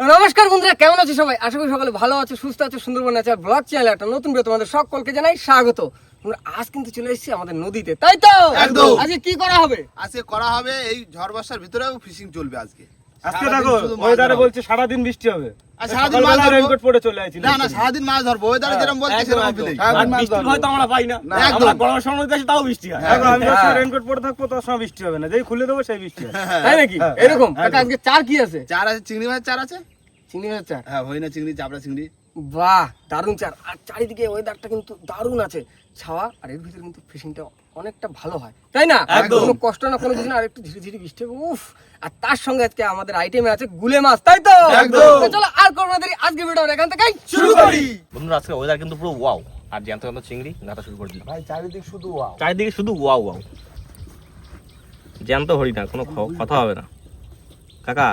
নমস্কার বন্ধুরা কেমন আছে সবাই? আশা করি সকালে ভালো আছে সুস্থ আছে সুন্দরবন আছে আর ব্লগ চ্যানেল একটা নতুন ভিডিও তোমাদের সকলকে জানাই স্বাগত। আমরা আজ কিন্তু চলে এসেছি আমাদের নদীতে তাই তো? একদম। আজকে কি করা হবে? আজকে করা হবে এই ঝড় বর্ষার ভিতরেও ফিশিং চলবে আজকে। আজকে দেখো ওয়েদারে বলছে সারাদিন বৃষ্টি হবে। সারাদিন মাছ রেইনকোট পরে চলে আইছি না না সারাদিন মাছ ধরবো। ওয়েদারে যেরকম বলছে সেরকম আর বৃষ্টি হয়তো আমরা পাই না। আমরা গরমের সময় দেশে তাও বৃষ্টি হয়। এখন আমি। রেইনকোট পরে থাকব তার সময় বৃষ্টি হবে না। যেই খুলে দেবো সেই বৃষ্টি হবে। তাই নাকি? এরকম? আজকে চার কি আছে? চার আছে চিংড়ি মাছের চার আছে? চিংড়ি মাছের চার। হ্যাঁ হইনা চিংড়ি চাপড়া চিংড়ি। বাহ দারুণ চার। আর চারিদিকে ওয়েদারটা কিন্তু দারুণ আছে। ছাওয়া আর এর ভিতরে কিন্তু ফিশিংটা অনেকটা ভালো হয়। তাই না? একদম। কোনো কষ্ট না কোনো কিছু না। আর একটু ধীরে ধীরে বৃষ্টি হবে উফ! আর তার সঙ্গে আজকে আমাদের আইটেমে আছে গুলে মাছ তাই তো? চলো আর করব না দেরি আজকে ভিডিও এখান থেকে শুরু করি। বন্ধুরা আজকে ওয়েদার কিন্তু পুরো ওয়াও আর জ্যান্ত জ্যান্ত চিংড়ি গাঁথা শুরু করে দিলাম। ভাই চারিদিক শুধু ওয়াও চারিদিকে শুধু ওয়াও ওয়াও জ্যান্ত হরি না কোনো কথা হবে না। কাকা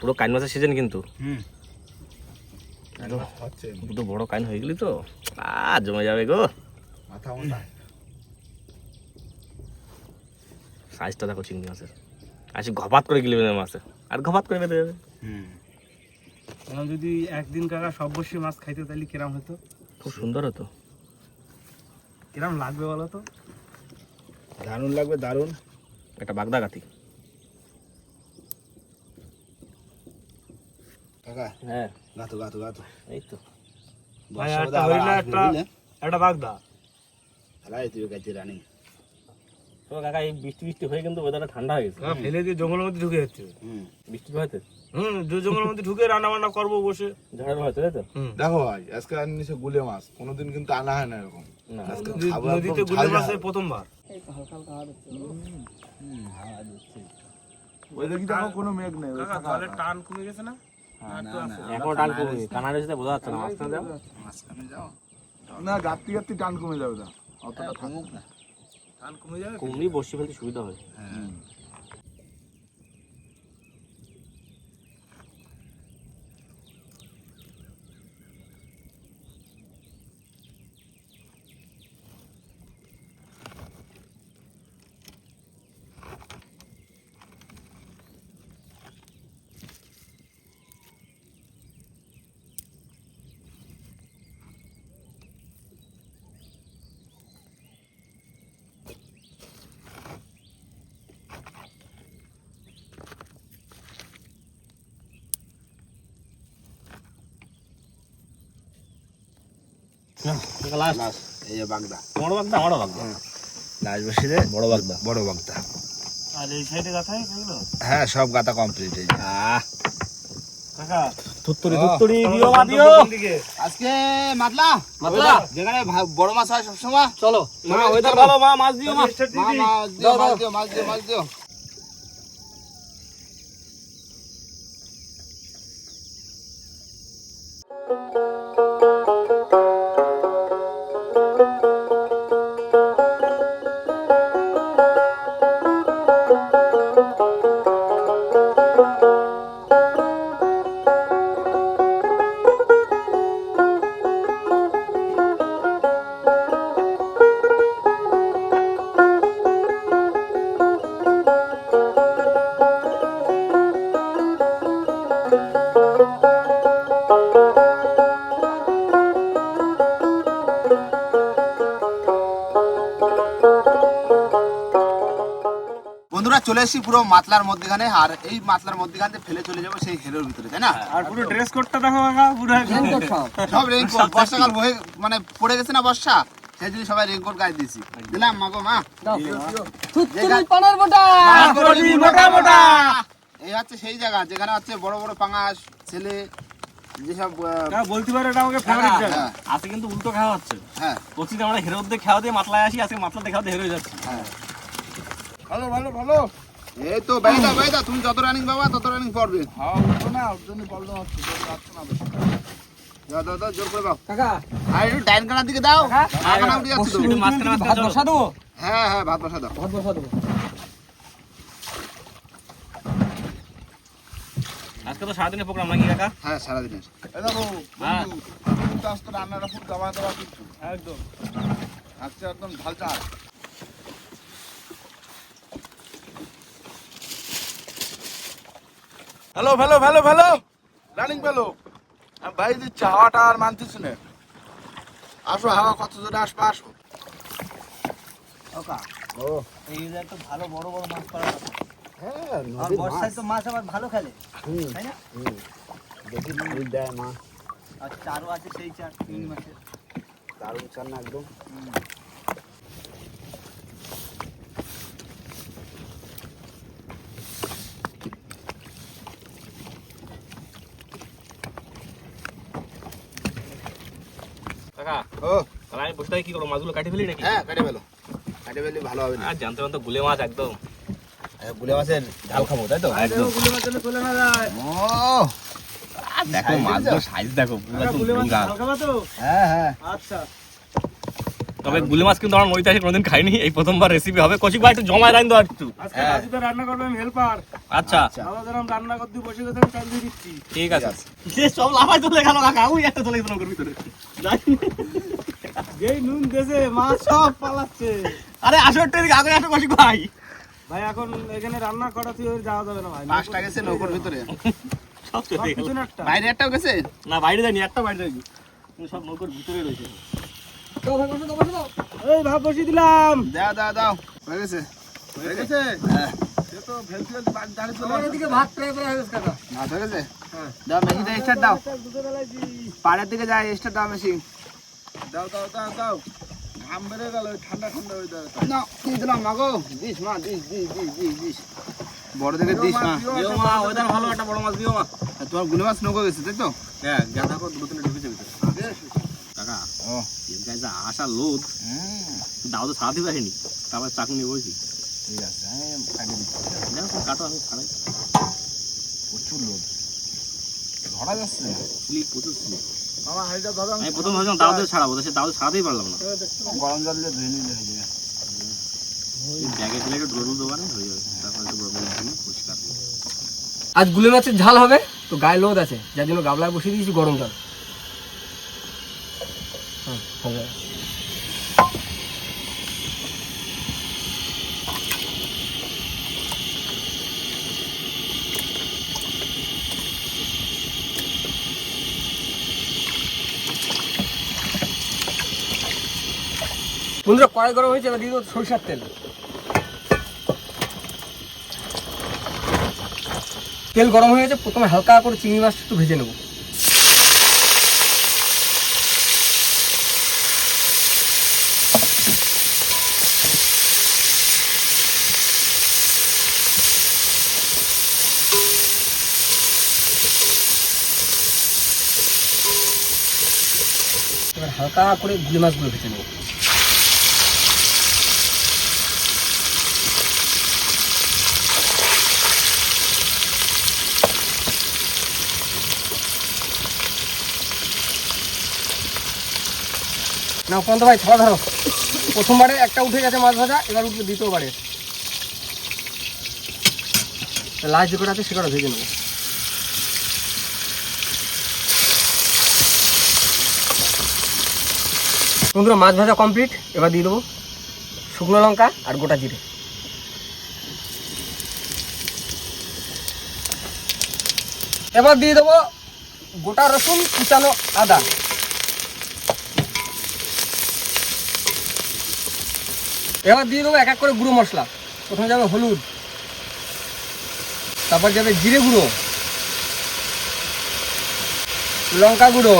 পুরো কাইন মাছের সিজন কিন্তু। হুম। দুটো বড় কাইন হয়ে গেলি তো। আ জমে যাবে গো। মাথা সাইজটা দেখো চিংড়ি মাছের। আসি ঘপাত করে গিলে বেঁধে মাছে। আর ঘপাত করে বেঁধে যাবে। হুম। এখন যদি একদিন কাকা সব বসে মাছ খাইতে তাহলে কিরাম হতো? খুব সুন্দর হতো। কিরাম লাগবে বলো তো? দারুণ লাগবে দারুণ। একটা বাগদা গাতি কাকা? হ্যাঁ। গাতো গাতো গাতো। এই তো। ভাই একটা আবার একটা একটা বাগদা। খেলাই তুই গাইতে রানি। তো কাকা এই বৃষ্টি বৃষ্টি হয়ে কিন্তু ওয়েদারটা ঠান্ডা হয়ে গেছে। ফেলে দিয়ে জঙ্গলের মধ্যে ঢুকে যাচ্ছে। বৃষ্টি হয়তো হুম যে জঙ্গলের মধ্যে ঢুকে রান্না বান্না করব বসে। ঝড়ের হয়তো তাই তো দেখো ভাই আজকে আর নিচে গুলে মাছ কোনোদিন কিন্তু আনা হয় না এরকম। নদীতে গুলে প্রথমবার। ওই দেখি দেখো কোনো মেঘ নেই কাকা ফাঁকা টান কমে গেছে না? এখনও টান কমে কানা রয়েছে বোঝা যাচ্ছে না মাঝখানে যাও। মাঝখানে যাও। না গাত্তি গাত্তি টান কমে যাবে না অতটা না। কমে যাবে? কুমড়ি বসে ফেলতে সুবিধা হয়। হ্যাঁ। লাস্ট এই যে বাগদা। বড় বাগদা আমারও বাগদা। লাস্ট বসে বড় বাগদা। বড় বাগদা। আর এই সাইডে গাথায় এগুলো হ্যাঁ সব গাতা কমপ্লিট এই আহ। কাকা তুত্তুরি তুত্তুরি দিও মা দিও। আজকে মাতলা। মাতলা? যেখানে বড় মাছ হয় সবসময়। চলো। মা ভালো। মা মাছ দিও মা। মাছ দিও মাছ দিও মাছ দিও। চলে এসেছি পুরো মাতলার মধ্যেখানে আর এই মাতলার মধ্যেখানে ফেলে চলে যাব সেই হেরোর ভিতরে তাই না? আর পুরো ড্রেস কোডটা দেখো পুরো সব। রেইনকোট বর্ষাকাল হয়ে মানে পড়ে গেছে না বর্ষা? সেই জন্য সবাই রেইনকোট গায়ে দিয়েছি। দিলাম মাগো মা। থুত্তুরি পানার বোটা। মোটা মোটা এই হচ্ছে সেই জায়গা যেখানে হচ্ছে বড় বড় পাঙাশ ছেলে যেসব বলতে পারে এটা আমাকে ফেভারিট জায়গা হ্যাঁ। আজকে কিন্তু উল্টো খাওয়া হচ্ছে। হ্যাঁ। প্রতিদিন আমরা হেরোর দিয়ে খাওয়া দিয়ে মাতলায় আসি আজকে মাতলা দিয়ে খাওয়া দিয়ে হেরো হয়ে। যাচ্ছে ভালো ভালো ভালো। এই তো বাইদা বাইদা তুমি যত রানিং পাবা তত রানিং পড়বে। হ্যাঁ উঠো না ওর জন্য প্রবলেম হচ্ছে যাচ্ছে না দাও দাও দাও জোর করে দাও। কাকা। আর একটু ডাইন কানার দিকে দাও। কানা উঠে যাচ্ছে তো। মাঝখানে ভাত বসা দেবো? হ্যাঁ হ্যাঁ ভাত বসা দাও। ভাত বসা দেবো। আজকে তো সারাদিনের প্রোগ্রাম নাকি কাকা? হ্যাঁ সারাদিনের। দেখো হ্যাঁ। রান্নাটা দাবা দাবা একদম। আজকে একদম ঝাল ঝাল hello hello hello hello. Running পেল। আমি বাইরে দিচ্ছি হাওয়াটা আর মানতেছি না। আসো হাওয়া কত জোরে আসবে আসো। এই যে তো ভালো বড় বড় মাছ পাওয়া আর বর্ষায় তো মাছ আবার ভালো খেলে তাই না? দেখি দেয় মা। আর চারও আছে সেই চার তিন মাসের দারুণ চার না একদম কাকা ও থাকি কি করব মাছগুলো কাটি ফেলি নাকি? হ্যাঁ কেটে ফেলো। কেটে ফেললে ভালো হবে না। আর জানতে জানতে গুলে মাছ একদম। গুলে মাছের ঝাল খাব তাই তো? একদম। চলে না যায়। ও দেখো মাছগুলো সাইজ দেখো পুরো একদম ভুঙ্গা। খাবা তো? হ্যাঁ হ্যাঁ। আচ্ছা। তবে গুলে মাছ কিন্তু আমার এসে কোনোদিন খাইনি। এই প্রথমবার রেসিপি হবে। কচি ভাই একটু জমায় আর একটু। আজকে রান্না করবে আমি হেল্পার আচ্ছা। দাদা যেরকম রান্না করতে বসে গেছে আমি চাল দিয়ে দিচ্ছি। ঠিক আছে। সব লাফাই চলে গেল কাকা। ওই একটা চলে গেল ভিতরে। যেই নুন মাছ সব পালাচ্ছে। আরে আসো একটু এদিকে আগে আসো কচি ভাই। ভাই এখন এখানে রান্না করা তুই যাওয়া যাবে না ভাই। পাঁচটা গেছে নৌকোর ভিতরে। সব চলে গেল বাইরে একটাও গেছে? না বাইরে যায়নি একটা বাইরে যায়নি। সব নৌকোর ভিতরে রয়েছে। দাও ভাই বসে দাও বসে দাও এই ভাব বসিয়ে দিলাম। দাও দাও দাও। হয়ে গেছে? হয়ে গেছে? পাড়ের দিকে যায় স্টার্ট দাও মেশিন দাও দাও দাও দাও। ঘাম বেড়ে গেল ঠান্ডা ঠান্ডা হয়ে যাবে না দিয়ে দিলাম মা গো দিস মা দিস দিস দিস দিস দিস। বড় দেখে দিস মা। দিও মা ওইদার ভালো একটা বড় মাছ দিও মা। তোমার গুলে মাছ নৌকো গেছে তাই তো? হ্যাঁ গাঁদা করে দুটো তিনটে ঢুকেছে ভিতরে। কাকা ও এর গায়ে যা আশা লোদ দাও তো সারাতে পারিনি তারপর চাকু নিয়ে বলছি ঠিক আছে কাটো আমি ছাড়াই প্রচুর লোড ধরা যাচ্ছে না। প্রচুর স্লিপ আমি প্রথম ভাবছিলাম ছাড়াবো সে ছাড়াতেই পারলাম না। গরম জল দিয়ে ধুয়ে নিলে হয়ে যাবে। ব্যাগে ফেলে একটু ডোর দেবো হয়ে যাবে তারপর একটু বড় বড় দিয়ে পরিষ্কার আজ গুলে মাছের ঝাল হবে তো গায়ে লোদ আছে যার জন্য গাবলায় বসিয়ে দিয়েছি গরম জল। হ্যাঁ, বন্ধুরা, কড়াই গরম হয়েছে, এবার দিয়ে দেবো সরিষার তেল। তেল গরম হয়ে গেছে, প্রথমে হালকা করে চিংড়ি মাছ একটু ভেজে নেব। হালকা করে গুলি মাছগুলো ভেজে নেব। না পন্ত ভাই ছড়া ধরো। প্রথমবারে একটা উঠে গেছে মাছ ভাজা, এবার উঠবে দ্বিতীয়বারে। লাস্ট যে কটা আছে সে কটা ভেজে নেব। বন্ধুরা, মাছ ভাজা কমপ্লিট, এবার দিয়ে দেবো শুকনো লঙ্কা আর গোটা জিরে। এবার দিয়ে দেবো গোটা রসুন কুচানো আদা। এবার দিয়ে দেবো এক এক করে গুঁড়ো মশলা। প্রথমে যাবে হলুদ, তারপর যাবে জিরে গুঁড়ো, লঙ্কা গুঁড়ো,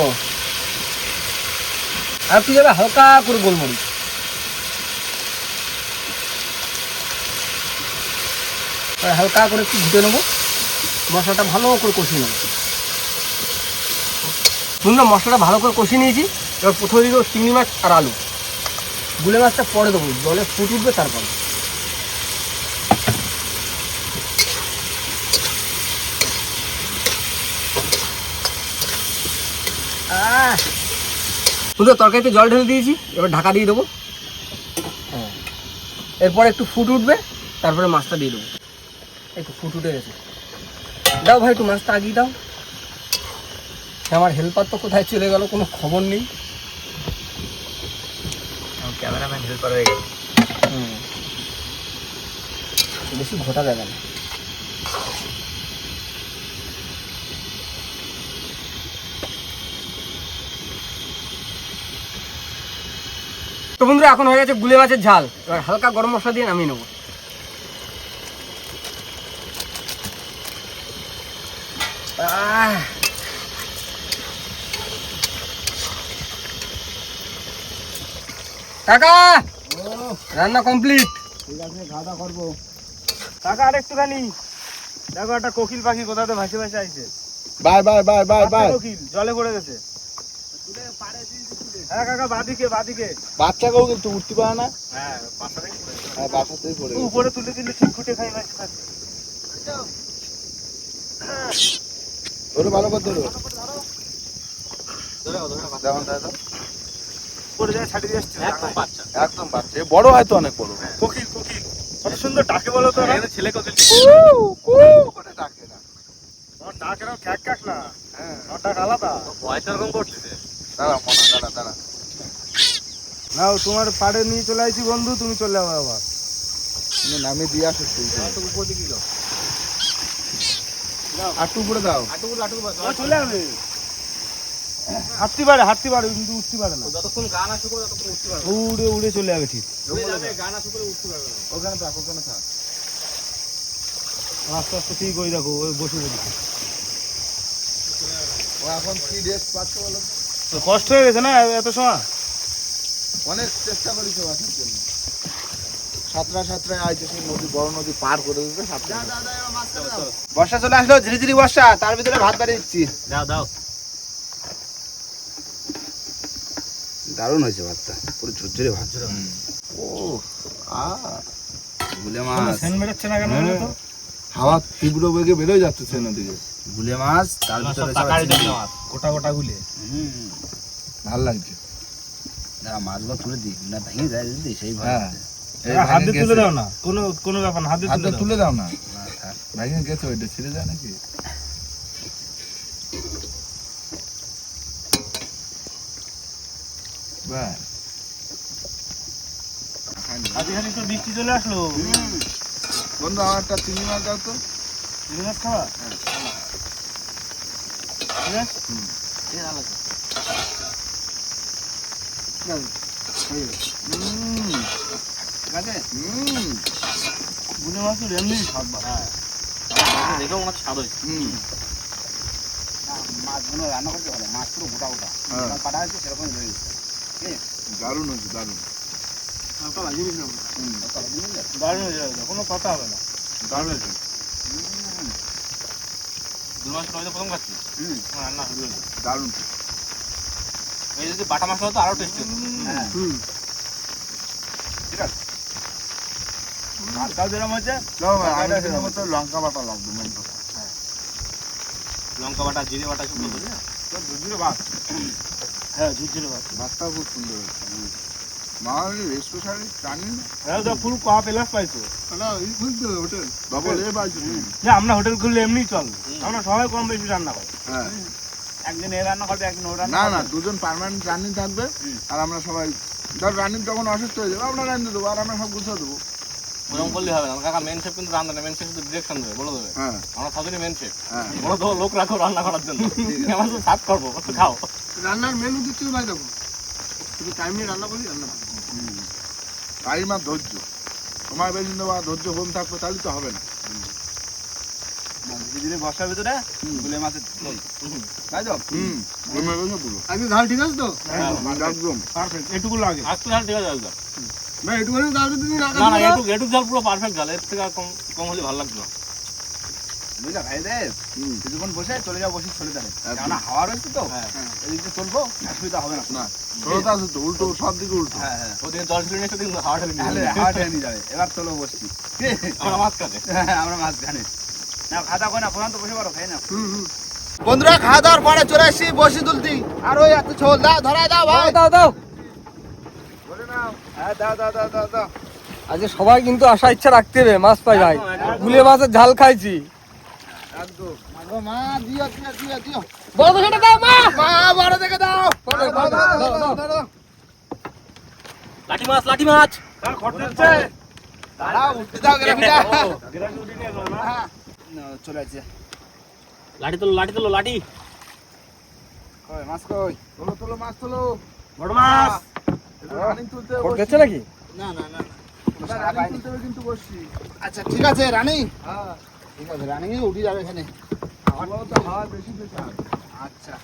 আর কি যাবে হালকা করে গোলমরিচ। হালকা করে একটু ঘুটে নেব, মশলাটা ভালো করে কষিয়ে নেব। শুনলাম মশলাটা ভালো করে কষিয়ে নিয়েছি, এবার প্রথমে দেবো চিংড়ি মাছ আর আলু। গুলে মাছটা পরে দেবো, জলে ফুট উঠবে তারপর! শুধু তরকারিতে জল ঢেলে দিয়েছি, এবার ঢাকা দিয়ে দেবো। হ্যাঁ। এরপর একটু ফুট উঠবে, তারপরে মাছটা দিয়ে দেবো। একটু ফুট উঠে গেছে। দাও ভাই, একটু মাছটা আগিয়ে দাও। আমার হেল্পার তো কোথায় চলে গেল, কোনো খবর নেই। ক্যামেরাম্যান হেল্পার হয়ে গেল। বেশি ঘোটা যাবে না। তো বন্ধুরা, এখন হয়ে গেছে গুলে মাছের ঝাল। এবার হালকা গরম মশলা দিয়ে নামিয়ে নেব। কাকা! রান্না কমপ্লিট। টাকা আর একটুখানি। দেখো একটা কোকিল পাখি কোথাতে ভাসে ভাসে আইছে। Bye bye bye bye bye. কোকিল জলে পড়ে গেছে। হ্যাঁ কাকা বাদিকে বাদিকে। বাচ্চাকেও কিন্তু উঠতে পারে না? হ্যাঁ পাশাটাই হ্যাঁ বাসাতেই পড়ে গেছে। উপরে তুলে দিলে ঠিক খুঁটে খাই মাছ থাকে ধরো ভালো করে ধরো। যেমন দাদা উপরে যায় ছাড়িয়ে আসছে একদম বাচ্চা। একদম বাচ্চা। এ বড় হয়তো অনেক বড়। কোকিল কোকিল। কত সুন্দর ডাকে বলো তো ওরা? ছেলে কোকিল করে ডাকে না। ডাক এরকম খ্যাক খ্যাক না। হ্যাঁ আমার ডাক আলাদা ভয় তো এরকম করতেছে দাঁড়া মনা দাঁড়া দাঁড়া নাও তোমার পাড়ে নিয়ে চলে আসছি বন্ধু তুমি চলে যাব আবার। তুমি নামে দিয়ে আসো তুই আটটু উপরে দাও। ও চলে যাবে। হাঁটতে পারে হাঁটতে পারে কিন্তু উঠতে পারে না। যতক্ষণ গান আসে করে ততক্ষণ উঠতে পারবে উড়ে উড়ে চলে যাবে ঠিক। গান আসে করে উঠতে পারবে না। ওখানে থাক ওখানে থাক। আস্তে আস্তে ঠিক ওই দেখো ওই বসে বসে। ও এখন কি পাচ্ছে বলো কষ্ট হয়ে গেছে না এত সময়? অনেক চেষ্টা করি তো আসার জন্য। সাতটা সাতটায় আইছে সেই নদী বড় নদী পার করে দিতে সাতটা বর্ষা চলে আসলো ধীরে ধীরে বর্ষা তার ভিতরে ভাত বাড়ি দিচ্ছি। দাও দাও। দারুণ হয়েছে ভাতটা। পুরো ঝুরঝুরে ভাত। ও আ গুলে মাছ। সেন বেরোচ্ছে না কেন তো? হাওয়া তীব্র বেগে বেরোয় যাচ্ছে সে নদীকে গুলে মাছ তার ভিতরে গোটা গোটা গুলে। ভালো লাগছে। মাছগুলো তুলে দিই। না ভেঙে যায় যদি সেই হ্যাঁ। এই হাত দিয়ে তুলে দাও না। কোনো কোনো ব্যাপার না। হাত দিয়ে তুলে দাও। তুলে দাও না। ভেঙে গেছে ওইটা ছিঁড়ে যায় নাকি? আজকে তো বৃষ্টি চলে আসলো। বন্ধু আমার একটা চিংড়ি মাছ দাও তো। চিংড়ি মাছ খাওয়া ঠিক আছে? হুম। ঠিক আছে। হুম। বুনে মাছ তো এমনি স্বাদ বা দেখেও মনে হচ্ছে স্বাদ হয়েছে। হুম। মাছগুলো রান্না করতে পারে মাছ পুরো গোটা গোটা। হ্যাঁ। কাটা হয়েছে সেরকম রয়েছে দারুণ হচ্ছে দারুণ। হয়ে কোনো কথা হবে না দারুণ হয়েছে। দু মাস নয় প্রথম খাচ্ছি হুম রান্না হবে না। দারুণ। এই যদি বাটা মাছ হতো টেস্টি হতো হ্যাঁ আমি কিন্তু লঙ্কা বাটা লাগবে। মেন কথা লঙ্কা বাটা জিরে বাটা সব না ঝুরঝুরে ভাত হ্যাঁ ঝুরঝুরে ভাত। ভাতটাও খুব সুন্দর মা জানি না? হ্যাঁ তো ফুল পাইছো। পাইছি যে আমরা হোটেল খুললে এমনি চল। আমরা সবাই কম বেশি রান্না করি। হ্যাঁ। একদিন এ রান্না করবে একদিন ও রান্না না না দুজন পার্মানেন্ট রানিং থাকবে আর আমরা সবাই ধর রানিং যখন অসুস্থ হয়ে যাবে আমরা রান্না দেবো আর আমরা সব গুছিয়ে দেবো। ওরকম করলে হবে না। কাকা মেন শেফ কিন্তু রান্না মেন শেফ কিন্তু ডিরেকশন দেবে বলে দেবে। হ্যাঁ। আমরা ছজনই মেন শেফ হ্যাঁ। বলে দেবো লোক রাখো রান্না করার জন্য। আমরা শুধু সাত করব একটু খাও। রান্নার মেনু দিচ্ছি ভাই দেখো শুধু টাইম নিয়ে রান্না করি রান্না টাইম আর ধৈর্য। সময় বেশি আর ধৈর্য কম থাকবে তাহলে তো হবে না। বর্ষার ভিতরে গুলে মাছের তাই তো? হুম। আজকে ঝাল। ঠিক আছে তো? একদম। পারফেক্ট এটুকু লাগে। তো ঝাল ঠিক আছে একটুখানি না না না এটুক এটুক ঝাল পুরো পারফেক্ট ঝাল এর থেকে কম কম হলে ভালো লাগবে না। বুঝলা ভাই রে? কিছুক্ষণ বসে চলে যাও বসে চলে যাবে। কেননা হাওয়া রয়েছে তো। হ্যাঁ। এদিকে চলবো অসুবিধা হবে না। না ষোলোটা আছে তো উল্টো সব দিকে উল্টো। হ্যাঁ হ্যাঁ। ওদিকে জল ঢেলে নিয়ে সেদিন হাওয়া ঢেলে নিয়ে হাওয়া টেনে নিয়ে যাবে। এবার চলো বসছি। আমরা মাছ কাটে আমরা মাছ না খাওয়া দাওয়া করে না প্রধান তো বসে পারো খাই না। বন্ধুরা খাওয়া দাওয়ার পরে চলে আসছি বসি তুলতি আর ওই এত ছোল দাও ধরাই দাও ভাই দাও দাও হ্যাঁ দাও দাও দাও দাও দাও আজকে সবাই কিন্তু আশা ইচ্ছা রাখতে হবে মাছ পাই ভাই। গুলে মাছের ঝাল খাইছি। একদম। মাগো মা দিও দিও দিও দিও। বড় সেটা দাও মা। মা বড় দেখে দাও। বড়, বড়, দাও, দাও, দাও, দাও। লাঠি মাছ লাঠি চলে আসছে। লাঠি তোলো লাঠি তোলো লাঠি। মাছ কই? তোলো তোলো মাছ তোলো। বড় মাছ। নাকি? না না না কিন্তু আচ্ছা ঠিক আছে রানি হ্যাঁ। ঠিক আছে রানি উঠে যাবে এখানে। আমার তো হাওয়া বেশি আচ্ছা।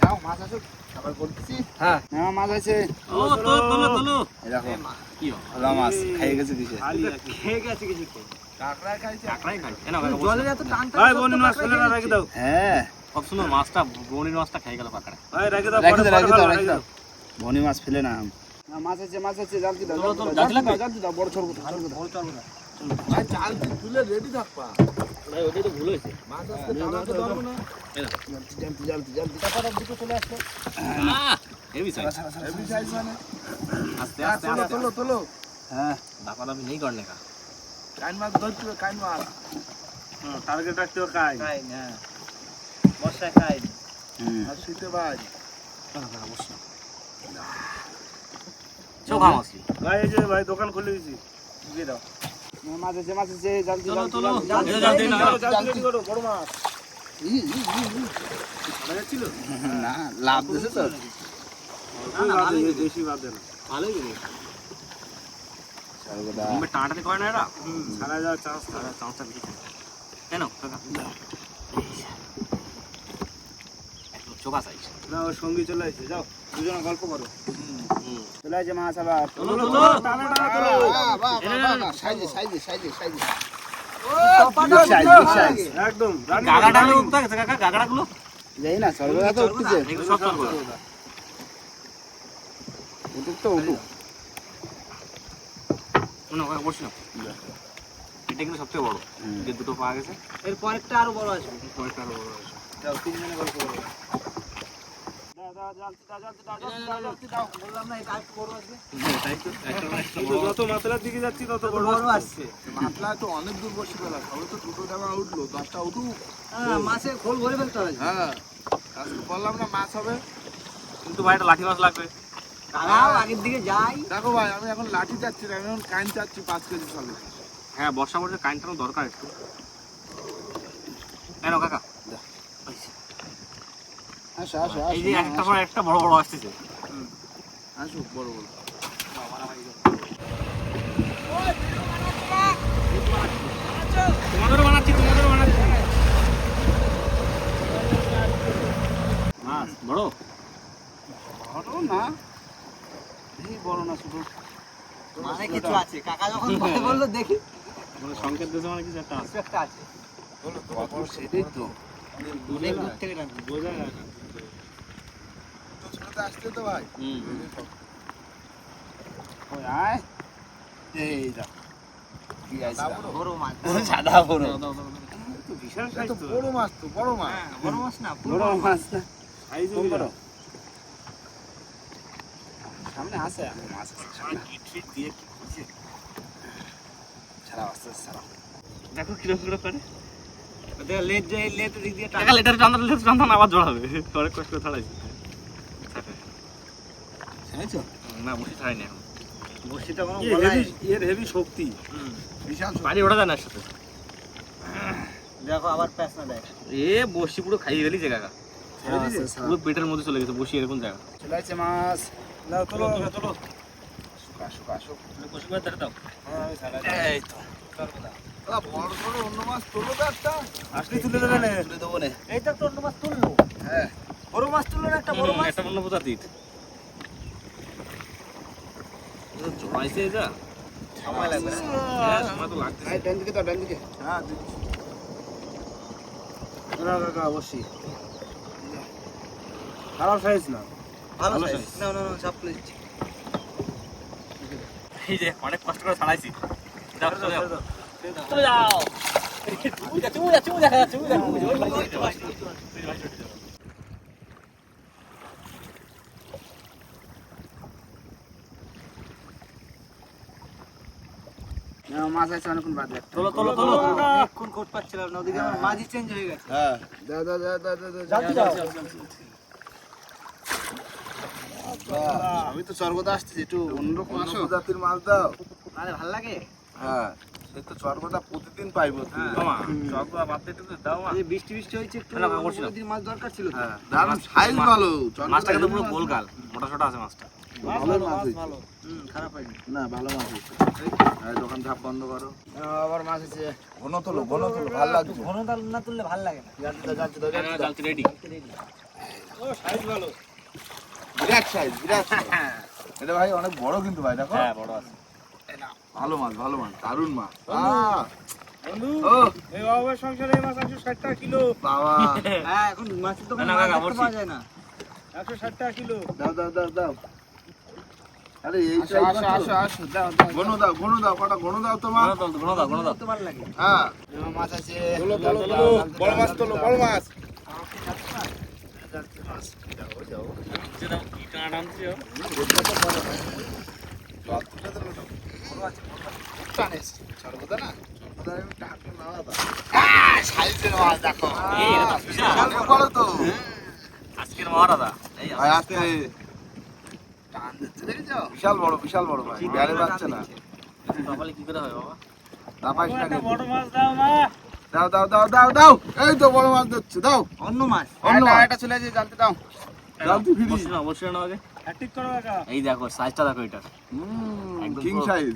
যাও মাছ আসুক। আবার বলতেছি। হ্যাঁ। হ্যাঁ মাছ আছে। ও তো তোলো তোলো। এই দেখো ভালো মাছ খাইয়ে গেছে কিসে খেয়ে গেছে কিছু কাঁকড়া খাইছে। কাকড়াই খাই এ নাও জলের এত টান ভাই বনি মাছ ফেলে না রেখে দাও। হ্যাঁ। কত সুন্দর মাছটা বনির মাছটা খেয়ে গেল কাকড়া ভাই রেখে দাও রাখি দাও রাখি দাও। বনি মাছ ফেলে না না, মাছ আছে মাছ আছে জালতি দাও জালতি দাও, বড় ছোট ছোট ভাই চাল তুলে রেডি থাকবা। ভাই ওটাই তো ভুল হয়েছে। মাছ না। জালতি জালতি জালতি জালতি হেভি সাইজ হেভি সাইজ মানে আস্তে হ্যাঁ, আস্তে তোলো আস্তে। তোলো তোলো। হ্যাঁ। দাপা দাপি নেই করনে কা কাইন মাছ হবে কাইন মাছ। হুম, টার্গেট রাখতে হবে খাই খাই না বর্ষায় খাই হুম। আর শীতে ভাই। চো মাছলি ভাই এই যে ভাই দোকান খুলে দিয়েছি দিয়ে দাও। করো বড় মাছ। না লাভ দিছে তো। বেশি বাদে না। ভালোই করে না এরা? যাওয়ার চান্স চান্সটা বেশি কেন? চোখা সাইজ না ওর সঙ্গী চলে আসছে যাও দুজনে গল্প করো। চলে আসছে মাছ আবার সাইজে সাইজে সাইজে সাইজে। একদম যাই না সর্বদা তো উঠুক তো উঠুক। এটা কিন্তু সবথেকে বড় যে দুটো পাওয়া গেছে। এর পরেরটা আরও বড় আসবে। পরেরটা আরও বড় আছে যাও তিনজনে গল্প করো। মাতলা অনেক দূর দুটো উঠল দশটা খোল ভরে ফেলতে হবে হ্যাঁ বললাম না মাছ হবে কিন্তু ভাই লাঠি মাছ লাগবে আগের দিকে যাই দেখো ভাই আমি এখন লাঠি চাচ্ছি না আমি এখন কাইন চাচ্ছি পাঁচ কেজি সলে হ্যাঁ বর্ষা পড়ছে কারেন্টটারও দরকার একটু। কেন কাকা। আসো আসো এই যে একটা পর একটা বড় বড় আসতেছে। আসুক বড় বড়। তোমাদেরও বানাচ্ছি তোমাদেরও বানাচ্ছি। মাছ বড়? বড় না। এই বড় না শুধু মানে কিছু আছে। কাকা যখন বলল দেখি। মানে সংকেত দিয়েছে মানে কিছু একটা আছে? একটা আছে। সেটাই তো। অনেক দূর থেকে। বোঝা যায় না। তো ছোটতে আসতে তো ভাই। আয়। এই যা। কি আইছে বড়। বড় মাছ। সাদা বড়। বিশাল সাইজ তো তো। বড় মাছ তো বড় মাছ। বড় মাছ না বড় মাছ। না। সাইজ বড়। সামনে আছে মাছ সামনে। ট্রিট দিয়ে কি করছে? ছাড়াও আস্তে আস্তে দেখো কীরকম করে করে লেট যায় লেজ দিক দিয়ে টাকা লেটার চান্দার লেটার চান্দান আবার জড়াবে অনেক কষ্ট ছাড়াইছি। শুনেছো না বসে বসিটা কোনো হেভি এর হেভি শক্তি। বিশাল ছোট। ওঠা যায় না দেখো আবার প্যাঁচ না দেয়। এ বসি পুরো খাইয়ে ফেলিছে কাকা। ছাড়াও আস্তে আস্তে ছাড়াও। পুরো পেটের মধ্যে চলে গেছে বসি এরকম জায়গা। চলে আসছে মাছ। না তোলো তোলো। শুকা শুকা শুক। বসি করে দাঁড়াও এই তো। বড় বড় অন্য মাছ তোলো তো একটা। আসলে তুলে দেবে না। তুলে দেবো নে। এই তো একটা অন্য মাছ তুললো। হ্যাঁ। বড় মাছ তুললো না একটা বড় মাছ একটা পোতা জমাইছে এটা সময় লাগবে হ্যাঁ সময় তো লাগতেছে। ডান দিকে তো ডান দিকে। হ্যাঁ। কাকা অবশ্যই। খারাপ সাইজ না। ভালো size। না না না চাপ এই যে অনেক কষ্ট করে ছাড়াইছি। যাও চলে যাও। চলে যাও। চুমুজা চুমুজা চুমুজা চুমুজা চুমুজা না, মাছ আছে অনেকক্ষণ বাদে তোলো তোলো তোলো। এক্ষুন কোট পাচ্ছিলাম না ওদিকে আমার মাঝি চেঞ্জ হয়ে গেছে। হ্যাঁ। দাও দাও দাও দাও দাও, দাও। জানতে যাও। আমি তো স্বর্গদা আসতেছি একটু অন্যরকম আসো। প্রজাতির মাছ দাও। আরে ভালো লাগে? হ্যাঁ সে তো চর্বদা প্রতিদিন পাইবো চকবা বাদ দিতে তো দাও এই বৃষ্টি বৃষ্টি হয়েছে একটু না, নদীর মাছ দরকার ছিল হ্যাঁ দারুণ সাইজ ভালো মাছটা কিন্তু পুরো হেভি গোল গাল মোটা ছোটা আছে মাছটা। ভালো মাছ ভালো। খারাপ হয়নি। না ভালো মাছ হয়েছে। দোকান ধাপ বন্ধ করো। আবার মাছ আছে ঘন তোলো ঘন তোলো ভালো লাগছে। ঘন না তুললে ভালো লাগে না। যাচ্ছে দাও, যাচ্ছে দাও, যাচ্ছে বিরাট সাইজ বিরাট এটা ভাই অনেক বড় কিন্তু ভাই দেখো। হ্যাঁ বড় আছে। ভালো মাছ ভালো মাছ দারুণ মাছ। বন্ধু। এই সংসারে মাছ একশো ষাট টাকা কিলো। বাবা। হ্যাঁ এখন মাছের দোকানে কাকা, পাওয়া যায় না। একশো ষাট টাকা কিলো। দাও দাও দাও দাও। আরে এই আসো আসো আসো আসো দাও ঘন দাও ঘন দাও কটা ঘন দাও তোমার? দাও ঘন দাও দাও। লাগে। হ্যাঁ। মাছ আছে। তোলো তোলো তোলো। বড় মাছ তোলো বড় মাছ। তো? আজকের মহারাজা। এই ভাই আস্তে টান দিচ্ছে দেখেছ বিশাল বড় বিশাল বড় ভাই। গাড়ি পাচ্ছে না। কপালে কি করে হয় বাবা? তা পাইস না একটা কিন্তু। বড় মাছ দাও মা। দাও দাও দাও দাও দাও। এই তো বড় মাছ দিচ্ছে দাও। অন্য মাছ। অন্য অন্য এটা চলে যায় জানতে দাও। জালতি ফ্রি বসে না বসে না আগে। হ্যাট্রিক করো কাকা। এই দেখো সাইজটা দেখো এটা। কিং সাইজ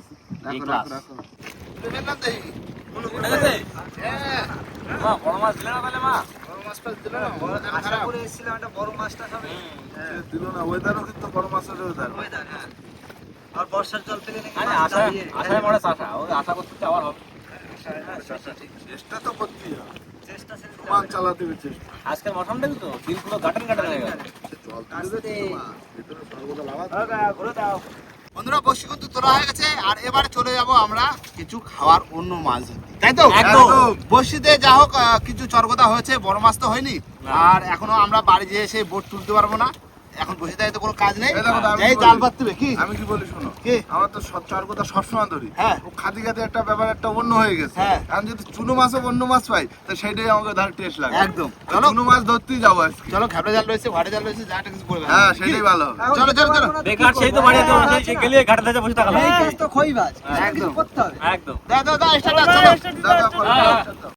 রাখো রাখো না দেই হ্যাঁ মা বড় মাছ দিলে না তাহলে মা? মাছ পাস দিল না আশা করে এসেছিলাম একটা বড় মাছটা খাবে দিল না ওয়েদারও কিন্তু বড় মাছের ওয়েদার ওয়েদার হ্যাঁ। আর বর্ষার জল পেলে নাকি আরে আশা আশায় আশা ওই আশা করতে আবার হবে। চেষ্টা তো করতেই হবে। চেষ্টা ছেড়ে দিতে মান হবে না। চালাতে হবে চেষ্টা। আজকের মটন দেখি তো? দিন পুরো গাটন গাটন হয়ে গেল। জল তুলে তো মাছ। সর্বদা লাগাতে ঘুরে দাও। বন্ধুরা বসি কিন্তু তোলা হয়ে গেছে। আর এবারে চলে যাব আমরা কিছু খাওয়ার অন্য মাছ ধরতে। তাই তো? বসিতে যা হোক কিছু চরগতা হয়েছে বড় মাছ তো হয়নি। আর এখনও আমরা বাড়ি যেয়ে সেই বোট তুলতে পারব না। এখন বসিতে তো কোনো কাজ নেই। বলি- জাল পাততে কি? আমি কি বলি শোনো? কি? আমার তো চর কথা সবসময় ধরি। হ্যাঁ। ও খাদি খাদি একটা ব্যাপার একটা অন্য হয়ে গেছে। হ্যাঁ। আমি যদি চুনো মাছও অন্য মাছ পাই তো সেইটাই আমাকে ধর টেস্ট লাগে। একদম। চলো চলো। চুনো মাছ ধরতেই যাব আজকে। চলো ঘাবড়ে জাল রয়েছে ঘাটে জাল রয়েছে যাটা কিছু করবে হ্যাঁ সেটাই ভালো। চলো, চলো, চলো। বেকার সেই তো বাড়িতে হ্যাঁ, গেলে ঘাটে থেকে বসে থাকলাম। এই কাজ তো খই বাজ। একদম। করতে হবে? একদম। দাও দাও দাও স্টার্ট দাও, হ্যাঁ। দাও, দাও।